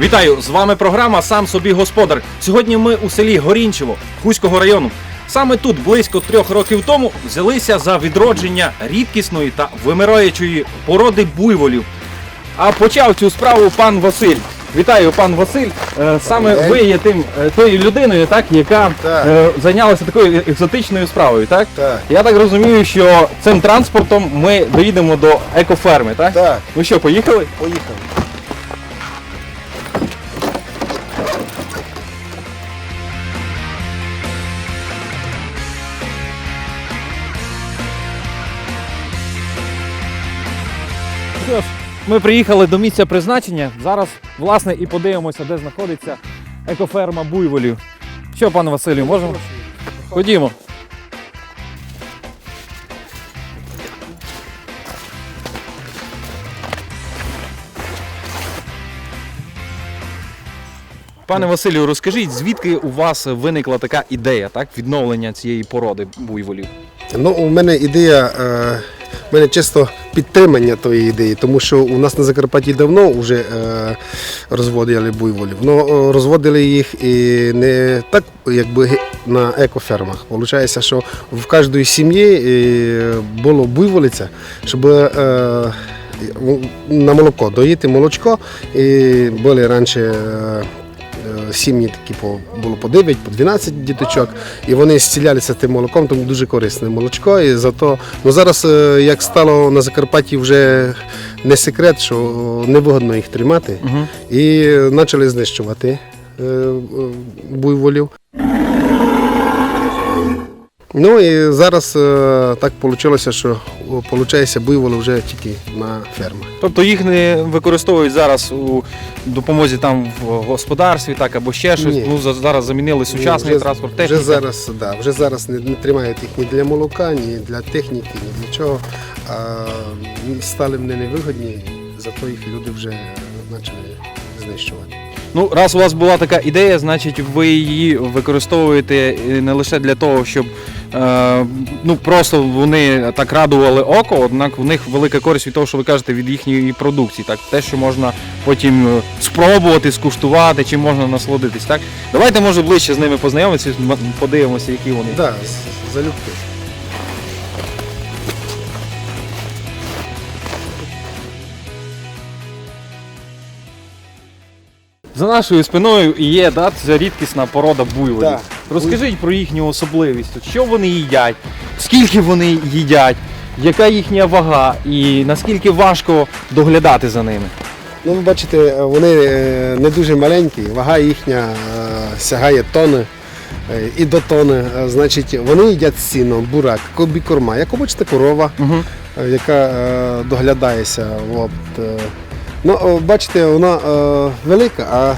Вітаю! З вами програма Сам собі господар. Сьогодні ми у селі Горінчево Хуського району. Саме тут близько трьох років тому взялися за відродження рідкісної та вимираючої породи буйволів. А почав цю справу пан Василь. Вітаю, пан Василь. Е, Саме ви є тим е, тою людиною, так, яка Так. е, зайнялася такою екзотичною справою, так? Так. Я так розумію, що цим транспортом ми доїдемо до екоферми, так? Так, Ну що, поїхали? поїхали. Ми приїхали до місця призначення. Зараз, власне, і подивимося, де знаходиться екоферма буйволів. Що, пане Василю, можемо? Ходімо. Пане Василю, розкажіть, звідки у вас виникла така ідея, так, відновлення цієї породи буйволів? Ну, у мене ідея, е, у мене чисто підтримання тої ідеї, тому що у нас на Закарпатті давно вже е, розводили буйволів. Ну, розводили їх і не так, якби на екофермах. Получається, що в кожній сім'ї е, було буйволиця, щоб е, на молоко доїти молочко. І були раніше. Е, Сім'ї такі по було по 9, по 12 діточок, і вони зцілялися тим молоком, тому дуже корисне молочко. І зато ну зараз, е, як стало на Закарпатті, вже не секрет, що невигодно їх тримати, Угу. і почали знищувати е, е, буйволів. Ну і зараз е, так вийшло, що виходить, буйволи вже тільки на фермах. Тобто їх не використовують зараз у допомозі там в господарстві, так або ще щось. Ні. Ну зараз замінили сучасний вже, транспорт, Вже зараз, да, вже зараз не, не тримають їх ні для молока, ні для техніки, ні для чого. А, стали вони невигодні, зато їх люди вже почали знищувати. Ну, раз у вас була така ідея, значить ви її використовуєте е, не лише для того, щоб е, ну просто вони так радували око, однак в них велика користь від того, що ви кажете, від їхньої продукції. Так, те, що можна потім е, спробувати, скуштувати, чим можна насолодитись. Так, давайте може ближче з ними познайомитися, подивимося, які вони. Да, залюбки. За нашою спиною є да, ця рідкісна порода буйволів. Так. Розкажіть про їхню особливість. От Що вони їдять, скільки вони їдять, яка їхня вага і наскільки важко доглядати за ними. Ну, ви бачите, вони е, не дуже маленькі, вага їхня е, сягає тони е, і до тони. Е, Значить, вони їдять сіно, бурак, кобікорма. Як бачите, корова. Угу. е, яка е, доглядається. От, е. Ну, бачите, вона е, велика, а е,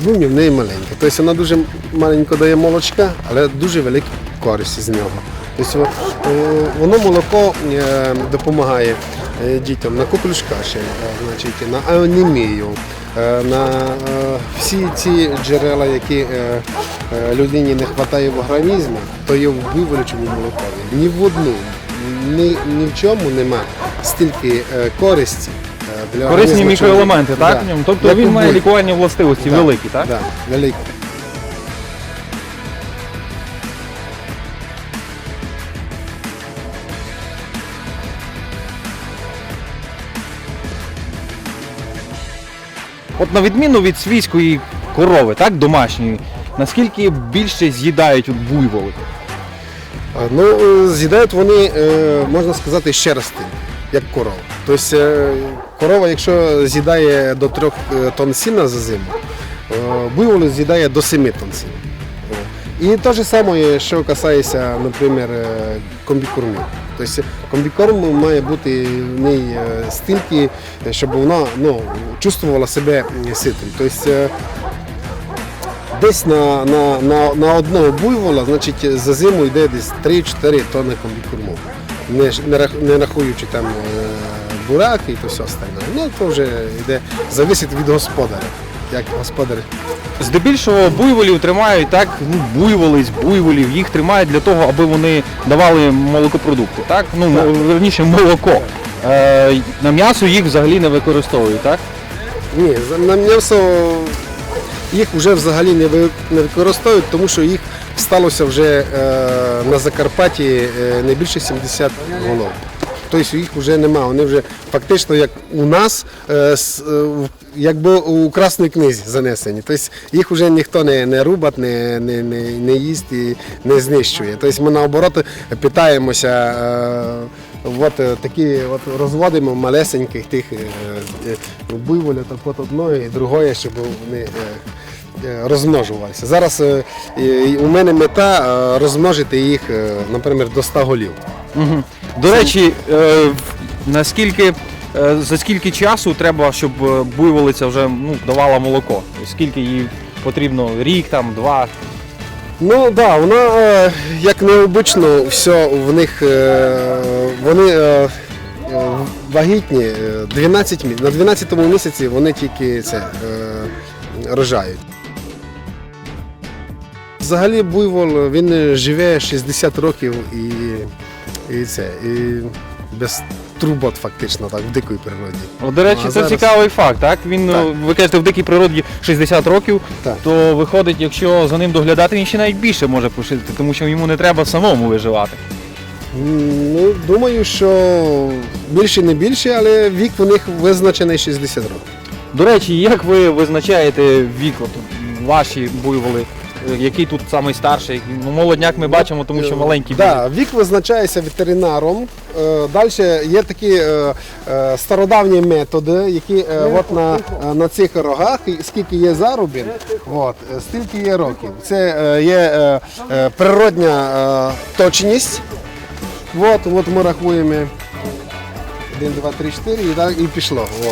вим'я в неї маленька. Тобто вона дуже маленько дає молочка, але дуже велика користь з нього. Тобто, е, воно молоко е, допомагає е, дітям на куплюш каші, е, значить, на анемію, е, на е, всі ці джерела, які е, е, людині не вистачає в організмі, то є в виволючому молокові. Ні в одну, ні, ні в чому нема стільки е, користі. Для Корисні організму, мікроелементи, так? Да. в ньому? Тобто Як він має бульбі. лікувальні властивості Да. великі, так? Да, великі. От на відміну від свійської корови, так, домашньої, наскільки більше з'їдають от буйволи? А, Ну, е, з'їдають вони, е, можна сказати, ще раз тим, як корова. Тобто е, корова, якщо з'їдає до 3 тонн сіна за зиму, е, буйволи з'їдає до 7 тонн сіна. І те ж саме, що касається, наприклад, е, комбікормів. Тобто комбікорм має бути в ній е, стільки, щоб вона ну, чувствувала себе ситим. Тобто е, Десь на, на, на, на одного буйвола, значить, за зиму йде десь 3-4 тонни комбікорму. Не, не, рахуючи там е, бураки і то все остальне. Ну, то вже йде, залежить від господаря. Як господар. Здебільшого буйволів тримають так, ну, буйволиць, буйволів, їх тримають для того, аби вони давали молокопродукти, так? Ну, верніше, молоко. Е, на м'ясо їх взагалі не використовують, так? Ні, на м'ясо їх вже взагалі не, не використовують, тому що їх сталося вже е, на Закарпатті е, не більше 70 голов. Тобто їх вже немає. Вони вже фактично як у нас, е, е, якби у Красній книзі занесені. Тобто їх вже ніхто не, не рубать, не, не, не, не їсть і не знищує. Тобто ми наоборот питаємося. Е, От такі от розводимо малесеньких тих буйволів, так от одної і другої, щоб вони розмножувалися. Зараз у мене мета розмножити їх, наприклад, до 100 голів. До речі, е, наскільки, е, за скільки часу треба, щоб е, буйволиця вже ну, давала молоко? Скільки їй потрібно? Рік, там, два. Ну так, да, вона е, як необично, все в них е, вони е, е, вагітні е, 12 місяців. На 12 місяці вони тільки це е, рожають. Взагалі буйвол він живе 60 років і, і це і без турбот фактично так в дикій природі. О, до речі, Ну, а це зараз- цікавий факт. Так? Він, Так. е, ви кажете, в дикій природі 60 років, Так. то виходить, якщо за ним доглядати, він ще навіть більше може пошити, тому що йому не треба самому виживати. М, Ну, думаю, що більше не більше, але вік у них визначений 60 років. До речі, як ви визначаєте вік от, ваші буйволи? Е, Який тут самий старший? Ну, молодняк ми бачимо, тому що маленький. біжить. Да, вік визначається ветеринаром. Далі є такі е, е, стародавні методи, які е, от на, е, на цих рогах, і скільки є зарубін, от, е, стільки є років. Це е, є е, е, природня е, точність. От, от ми рахуємо 1, 2, 3, 4 і, так, і пішло. От,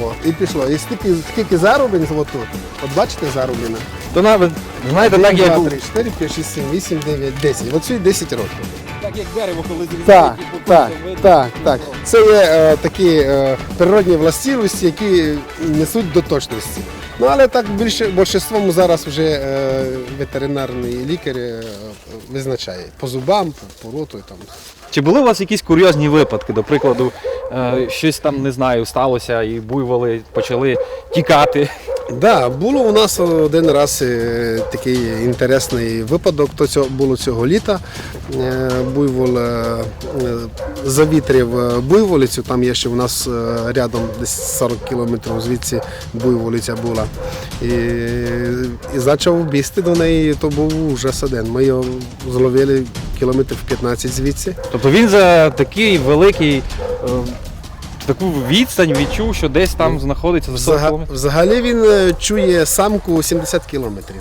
е, от, і пішло. І скільки, скільки зарубін от тут. От бачите зарубіна? То навіть, знаєте, так 1, як, 2, 3, 4, 5, 6, 7, 8, 9, 10. Оці 10 років. так як дерево, коли Так, так, так, так. Це є е, такі е, природні властивості, які несуть до точності. Ну але так більше більшинством зараз вже е, ветеринарний лікар е, визначає по зубам, по, по роту і там. Чи були у вас якісь курйозні випадки? До прикладу, е, щось там не знаю, сталося, і буйволи почали тікати. Да, було у нас один раз е, такий інтересний випадок. То цього було цього літа. Е, Буйвол е, завітрив буйволицю. Там є ще у нас рядом десь 40 кілометрів звідси буйволиця була. І, і почав бігти до неї. То був ужас один. Ми його зловили кілометрів 15 звідси. Тобто він за такий великий. Таку відстань відчув, що десь там знаходиться за 40 Взага- кілометрів. Взагалі він е, чує самку 70 кілометрів.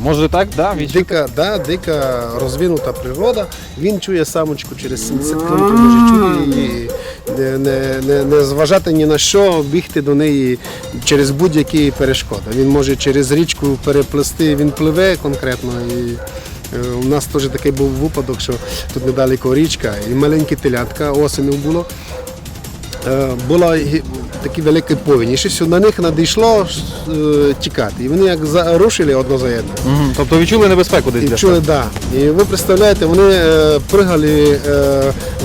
Може так, да, відчув. Дика, да, дика розвинута природа. Він чує самочку через 70 км, може чути її, не, не, не, не зважати ні на що, бігти до неї через будь-які перешкоди. Він може через річку переплисти, він пливе конкретно. І, е, у нас теж такий був випадок, що тут недалеко річка, і маленькі телятка осені було. Е, Була такі великі повені, щось на них надійшло е, тікати. І вони як зарушили одно за одне. Мгм. Тобто відчули небезпеку десь І для чули, да. І ви представляєте, вони е, пригали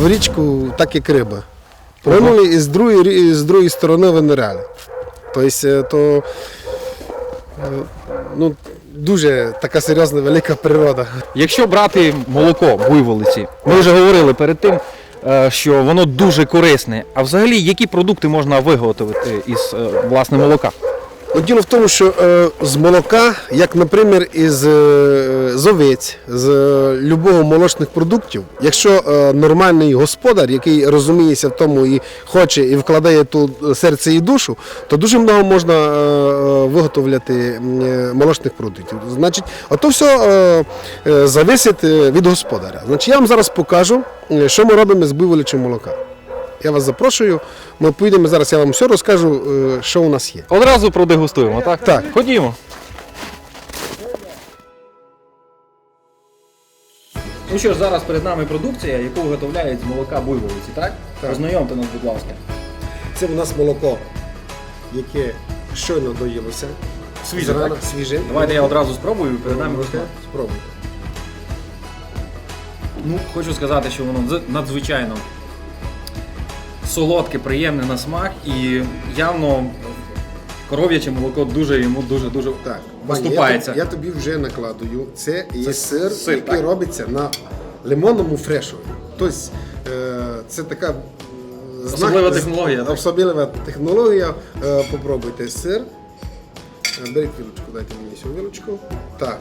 в річку так як риба. Принули і з другої, з другої сторони винирали. Тобто, то ну, дуже така серйозна велика природа. Якщо брати молоко буйволиці, ми вже говорили перед тим, що воно дуже корисне. А взагалі, які продукти можна виготовити із е, власне молока? Ну, діло в тому, що е, з молока, як, наприклад, із е, з овець, з е, любого молочних продуктів, якщо нормальний господар, який розуміється в тому і хоче, і вкладає тут серце і душу, то дуже много можна виготовляти молочних продуктів. Значить, ото все зависить від господаря. Значить, я вам зараз покажу, що ми робимо з буйволячим молока. Я вас запрошую, ми поїдемо зараз, я вам все розкажу, е, що у нас є. Одразу продегустуємо, так? Так. Ходімо. Ну що ж, зараз перед нами продукція, яку виготовляють з молока буйволиці, так? Так. Ознайомте нас, будь ласка. Це у нас молоко, яке щойно доїлося. Свіже, Зрана, так? свіже. Давайте я одразу спробую перед нами Спробуйте. розкажу. Спробуйте. Ну, хочу сказати, що воно надзвичайно солодке, приємне на смак і явно Коров'яче молоко дуже йому дуже дуже Так, Ваня. Я, тобі- я тобі вже накладую. Це є сир, сир, який так? робиться на лимонному фрешу. Тобто е, це така е, знак- Особлива технологія, так? Особлива технологія. Е, попробуйте сир. Е, Беріть вілочку, дайте мені цю вілочку. Так.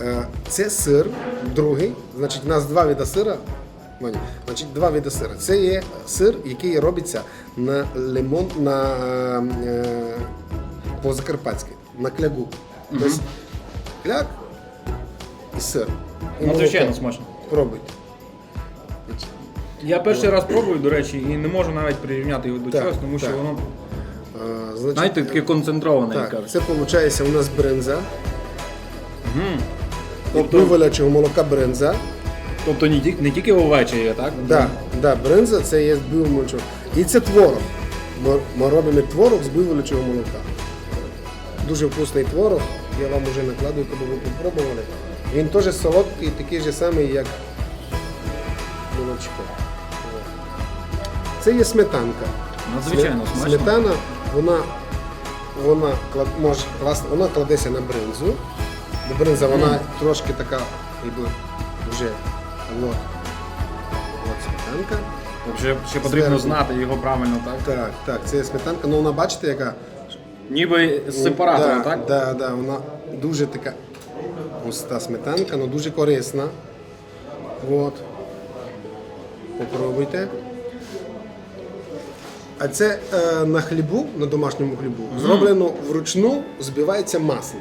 Е, це сир, другий. Значить, у нас два види сира. Ваня, Значить, два види сира. Це є сир, який робиться на лимон, на е, по-закарпатськи, на клягу. Тобто кляг і сир. І Надзвичайно молоко. смачно. Пробуйте. Я перший раз пробую, до речі, і не можу навіть прирівняти його до Так, чогось, тому що воно, А, значить, знаєте, таке концентроване, як так, кажуть. це виходить у нас бренза. Мгм. Тобто, Тобто, молока бренза. Тобто не, ті- не тільки овечі є, так? Да, да, бренза це є збив молочого. І це творог. Ми, ми робимо творог з виволочого молока. Дуже вкусний творог. Я вам вже накладую, щоб ви попробували. Він теж солодкий, такий же самий, як молочко. Це є сметанка. Надзвичайно смачно. Сметана, вона, вона, може, вона кладеться на бринзу. Бринза вона трошки така, ніби вже. От. От сметанка. Ще, ще потрібно Зверху. знати його правильно, так? Так, так, це є сметанка. Ну вона бачите, яка Ніби з сепаратором, да, так? Да, да, вона дуже така густа сметанка, але дуже корисна. От. Попробуйте. А це е, на хлібу, на домашньому хлібу, зроблено вручну, збивається масло.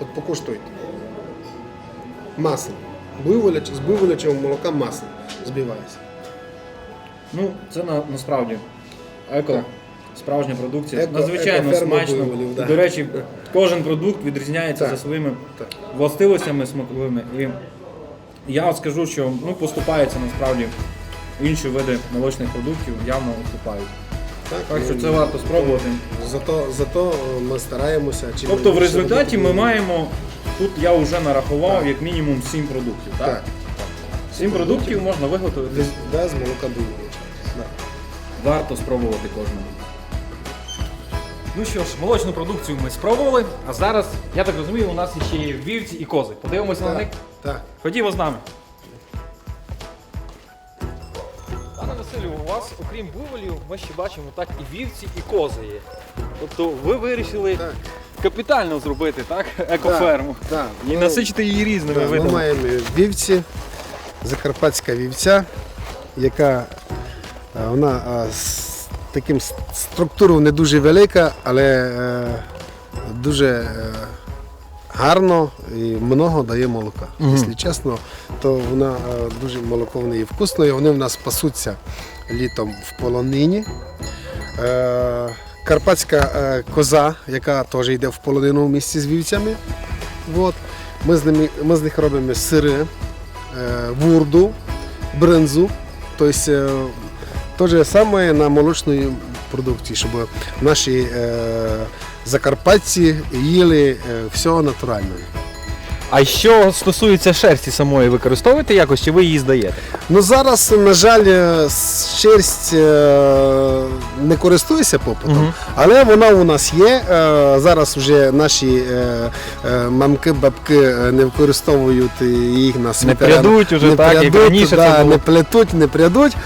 От покуштуйте. Масло. З виволячого молока масло збивається. Ну, це на, насправді еко, Так. справжня продукція. Еко- Надзвичайно екоферма смачно. да. До речі, кожен продукт відрізняється Так. за своїми Так. властивостями смаковими. І я от скажу, що ну, поступається насправді інші види молочних продуктів явно уступають. Так що ну, це варто спробувати. Зато, зато е, ми стараємося. чим Тобто в результаті ми маємо, тут я вже нарахував як мінімум 7 продуктів. Так? Так. 7 продуктів можна виготовити. Без, да, з молока дуючи. Варто спробувати кожному. Ну що ж, молочну продукцію ми спробували, а зараз, я так розумію, у нас ще є вівці і кози. Подивимося на них. Так. Ходімо з нами. Пане Василю, у вас, окрім буволів, ми ще бачимо так і вівці, і кози є. Тобто ви вирішили Так. Капітально зробити так, екоферму. Так. І Ну, насичити її різними да, Ми видами. маємо вівці, закарпатська вівця, яка е, вона е, з таким с- структурою не дуже велика, але е, дуже е, гарно і много дає молока. Якщо чесно, то вона е, дуже молоко в неї вкусно, і вони в нас пасуться літом в полонині. Е, Карпатська е, коза, яка теж йде в полонину в місті з вівцями. От. Ми, з ними, ми з них робимо сири, е, вурду, бринзу. Тобто е, те саме на молочній продукції, щоб наші закарпатці їли все натуральне. А що стосується шерсті самої, використовуєте якось чи ви її здаєте? Ну зараз, на жаль, е, шерсть е, не користується попитом, Мгм. але вона у нас є. Е, Зараз вже наші мамки, бабки не використовують їх на світера. прядуть уже не так, як прядуть, раніше це було. не плетуть, не прядуть.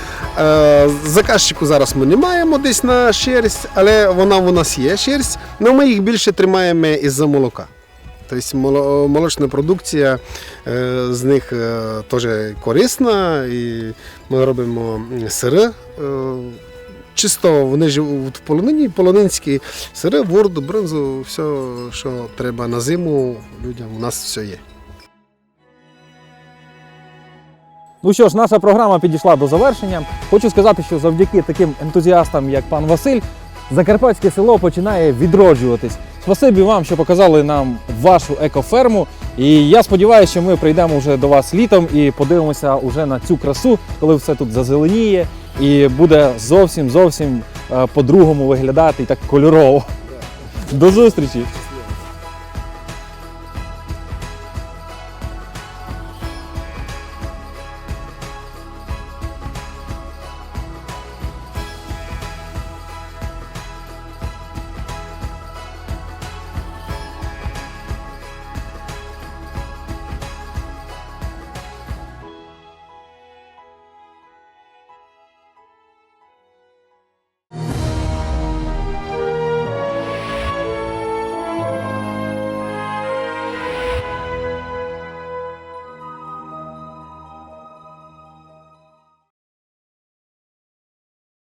Заказчику зараз ми не маємо десь на шерсть, але вона у нас є шерсть, але ми їх більше тримаємо із-за молока. Тобто моло- молочна продукція е, з них е, теж корисна, і ми робимо сири. е, Чисто вони живуть в полонині, полонинські сири, ворду, бринзу, все, що треба на зиму, людям у нас все є. Ну що ж, наша програма підійшла до завершення. Хочу сказати, що завдяки таким ентузіастам, як пан Василь, закарпатське село починає відроджуватись. Спасибі вам, що показали нам вашу екоферму. І я сподіваюся, що ми прийдемо вже до вас літом і подивимося уже на цю красу, коли все тут зазеленіє і буде зовсім зовсім е, по-другому виглядати і так кольорово. До зустрічі!